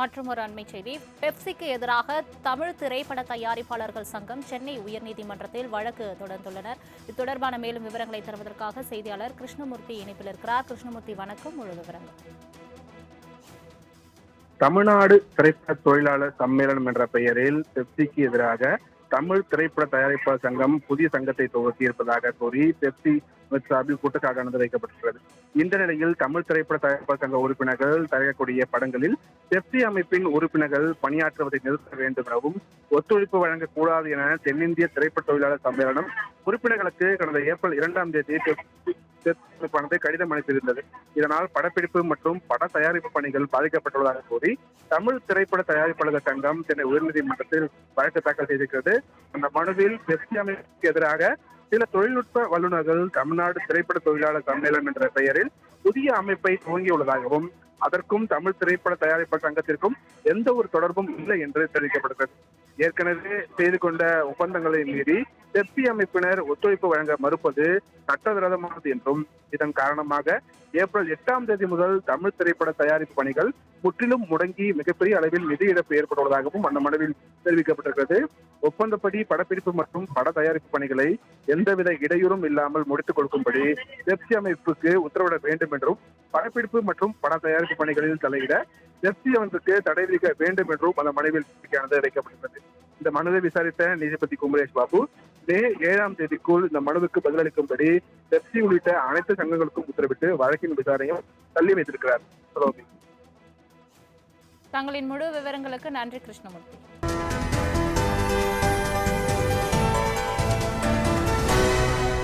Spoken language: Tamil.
மற்றும் ஒரு அண்மை செய்தி. பெப்சிக்கு எதிராக தமிழ் திரைப்பட தயாரிப்பாளர்கள் சங்கம் சென்னை உயர்நீதிமன்றத்தில் வழக்கு தொடர்ந்துள்ளனர். இது தொடர்பான மேலும் விவரங்களை தருவதற்காக செய்தியாளர் கிருஷ்ணமூர்த்தி இணைப்பில் இருக்கிறார். கிருஷ்ணமூர்த்தி வணக்கம். முழு விவரங்கள். தமிழ்நாடு திரைப்பட தொழிலாளர் சம்மேளனம் என்ற பெயரில் பெப்சிக்கு எதிராக தமிழ் திரைப்பட தயாரிப்பாளர் சங்கம் புதிய சங்கத்தை துவக்கி இருப்பதாக கூறி பெப்சி சார்பில் குற்றச்சாட்டு அனுமதி வைக்கப்பட்டுள்ளது. இந்த நிலையில் தமிழ் திரைப்பட தயாரிப்பாளர் சங்க உறுப்பினர்கள் தயாரிக்கக்கூடிய படங்களில் பெப்சி அமைப்பின் உறுப்பினர்கள் பணியாற்றுவதை நிறுத்த வேண்டும் எனவும் ஒத்துழைப்பு வழங்கக்கூடாது என தென்னிந்திய திரைப்பட தொழிலாளர் சம்மேளனம் உறுப்பினர்களுக்கு கடந்த ஏப்ரல் இரண்டாம் தேதி தேர்தலுக்கானது கடிதம் அனுப்பியிருந்தது. இதனால் படப்பிடிப்பு மற்றும் பட தயாரிப்பு பணிகள் பாதிக்கப்பட்டுள்ளதாக கூறி தமிழ் திரைப்பட தயாரிப்பாளர்கள் சங்கம் சென்னை உயர்நீதிமன்றத்தில் வழக்கு தாக்கல் செய்திருக்கிறது. அந்த மனுவில் பெப்சி அமைப்புக்கு எதிராக சில தொழில்நுட்ப வல்லுநர்கள் தமிழ்நாடு திரைப்பட தொழிலாளர் சம்மேளனம் என்ற பெயரில் புதிய அமைப்பை துவங்கியுள்ளதாகவும் அதற்கும் தமிழ் திரைப்பட தயாரிப்பாளர் சங்கத்திற்கும் எந்த ஒரு தொடர்பும் இல்லை என்று தெரிவிக்கப்படுகிறது. ஏற்கனவே செய்து கொண்ட ஒப்பந்தங்களை மீறி செப்பி அமைப்பினர் ஒத்துழைப்பு வழங்க மறுப்பது சட்டவிரோதமானது என்றும் இதன் காரணமாக ஏப்ரல் எட்டாம் தேதி முதல் தமிழ் திரைப்பட தயாரிப்பு பணிகள் முற்றிலும் முடங்கி மிகப்பெரிய அளவில் நிதி இழப்பு ஏற்பட்டுள்ளதாகவும் அந்த மனுவில் தெரிவிக்கப்பட்டிருக்கிறது. ஒப்பந்தப்படி படப்பிடிப்பு மற்றும் பட தயாரிப்பு பணிகளை எந்தவித இடையூறும் இல்லாமல் முடித்துக் கொடுக்கும்படி பெப்சி அமைப்புக்கு உத்தரவிட வேண்டும் என்றும் படப்பிடிப்பு மற்றும் பட தயாரிப்பு பணிகளில் தலையிட பெப்சி அமைப்புக்கு தடை விதிக்க வேண்டும் என்றும் அந்த மனுவில் கோரிக்கையானது இந்த மனுவை விசாரித்த நீதிபதி குமரேஷ் பாபு மே ஏழாம் தேதிக்குள் இந்த மனுவுக்கு பதிலளிக்கும்படி பெப்சி உள்ளிட்ட அனைத்து சங்கங்களுக்கும் உத்தரவிட்டு வழக்கின் விசாரணையும் தள்ளி வைத்திருக்கிறார். தங்களின் முழு விவரங்களுக்கு நன்றி கிருஷ்ணமூர்த்தி.